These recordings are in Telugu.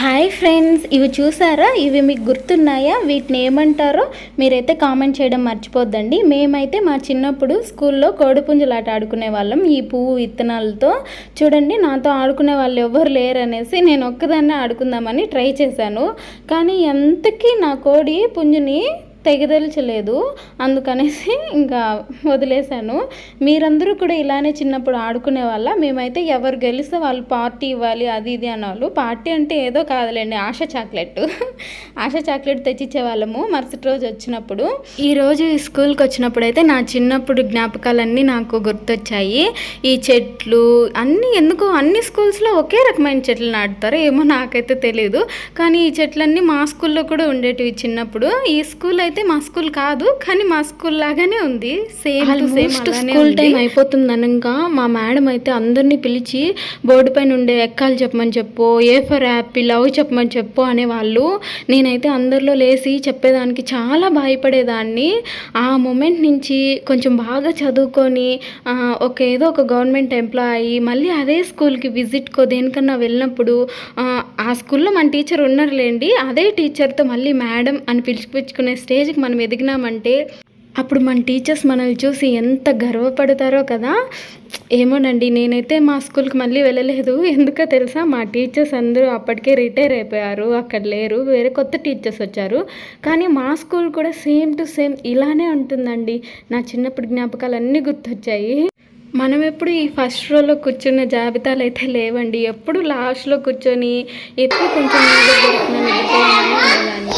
హాయ్ ఫ్రెండ్స్ ఇవి చూసారా? ఇవి మీకు గుర్తున్నాయా? వీటిని ఏమంటారో మీరైతే కామెంట్ చేయడం మర్చిపోద్దండి. మేమైతే మా చిన్నప్పుడు స్కూల్లో కోడిపుంజలాట ఆడుకునే వాళ్ళం. ఈ పువ్వు విత్తనాలతో. చూడండి నాతో ఆడుకునే వాళ్ళు ఎవ్వరు లేరు అనేసి నేను ఒక్కదాన్నే ఆడుకుందామని ట్రై చేశాను. కానీ ఎంతకీ నా కోడి పుంజుని తెగదల్చలేదు. అందుకనేసి ఇంకా వదిలేశాను. మీరందరూ కూడా ఇలానే చిన్నప్పుడు ఆడుకునే వాళ్ళ. మేమైతే ఎవరు గెలిస్తే వాళ్ళు పార్టీ ఇవ్వాలి అది ఇది అనవాళ్ళు పార్టీ అంటే ఏదో కాదులేండి ఆశ చాక్లెట్. ఆశ చాక్లెట్ తెచ్చిచ్చే వాళ్ళము మరుసటి రోజు వచ్చినప్పుడు. ఈరోజు ఈ స్కూల్కి వచ్చినప్పుడు అయితే నా చిన్నప్పుడు జ్ఞాపకాలన్నీ నాకు గుర్తొచ్చాయి. ఈ చెట్లు అన్నీ ఎందుకో అన్ని స్కూల్స్లో ఒకే రకమైన చెట్లు నాటుతారు ఏమో నాకైతే తెలియదు కానీ ఈ చెట్లన్నీ మా స్కూల్లో కూడా ఉండేటివి చిన్నప్పుడు. ఈ స్కూల్ అయితే మా స్కూల్ కాదు కానీ మా స్కూల్ లాగానే ఉంది. Same to same school time అయిపోతుంది అనగా మా మేడం అయితే అందరినీ పిలిచి బోర్డు పైన ఉండే ఎక్కాలు చెప్పమని చెప్పు ఏ ఫర్ యాపిల్ అవి చెప్పమని చెప్పు అనేవాళ్ళు. నేనైతే అందరిలో లేచి చెప్పేదానికి చాలా భయపడేదాన్ని. ఆ మూమెంట్ నుంచి కొంచెం బాగా చదువుకొని ఒక ఏదో ఒక గవర్నమెంట్ ఎంప్లాయీ మళ్ళీ అదే స్కూల్కి విజిట్కో దేనికన్నా వెళ్ళినప్పుడు ఆ, స్కూల్లో మన టీచర్ ఉన్నారులేండి అదే టీచర్తో మళ్ళీ మేడం అని పిలిచిపించుకునే స్టేజ్కి మనం ఎదిగినామంటే అప్పుడు మన టీచర్స్ మనల్ని చూసి ఎంత గర్వపడతారో కదా. ఏమోనండి నేనైతే మా స్కూల్కి మళ్ళీ వెళ్ళలేదు. ఎందుకో తెలుసా మా టీచర్స్ అందరూ అప్పటికే రిటైర్ అయిపోయారు అక్కడ లేరు వేరే కొత్త టీచర్స్ వచ్చారు. కానీ మా స్కూల్ కూడా సేమ్ టు సేమ్ ఇలానే ఉంటుందండి. నా చిన్నప్పుడు జ్ఞాపకాలు అన్నీ గుర్తొచ్చాయి. మనం ఎప్పుడు ఈ ఫస్ట్ రోలో కూర్చున్న జాబితాలు అయితే లేవండి. ఎప్పుడు లాస్ట్లో కూర్చొని ఎప్పుడు కొంచెం మీద దొరికిన నిద్రపోవాలని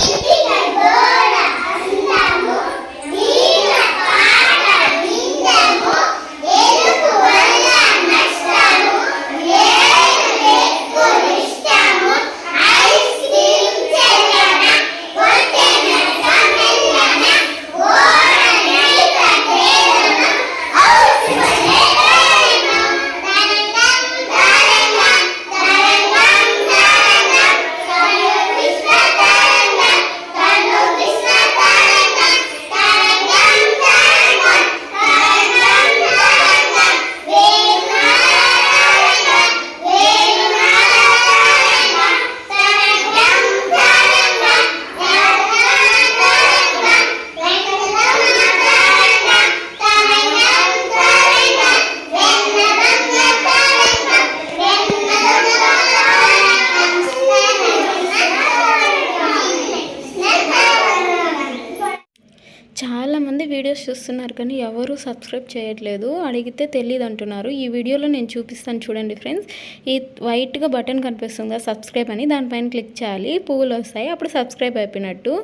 చాలా మంది వీడియోస్ చూస్తున్నారు కానీ ఎవరు సబ్స్క్రైబ్ చేయట్లేదు. అడిగితే తెలియదు అంటున్నారు. ఈ వీడియోలో నేను చూపిస్తాను చూడండి ఫ్రెండ్స్. ఈ వైట్గా బటన్ కనిపిస్తుంది కదా సబ్స్క్రైబ్ అని. దానిపైన క్లిక్ చేయాలి. పువ్వులు వస్తాయి. అప్పుడు సబ్స్క్రైబ్ అయిపోయినట్టు.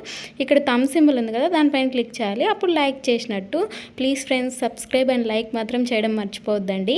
ఇక్కడ థమ్ సింబల్ ఉంది కదా దానిపైన క్లిక్ చేయాలి. అప్పుడు లైక్ చేసినట్టు. Please friends subscribe and like మాత్రం చేయడం మర్చిపోవద్దండి.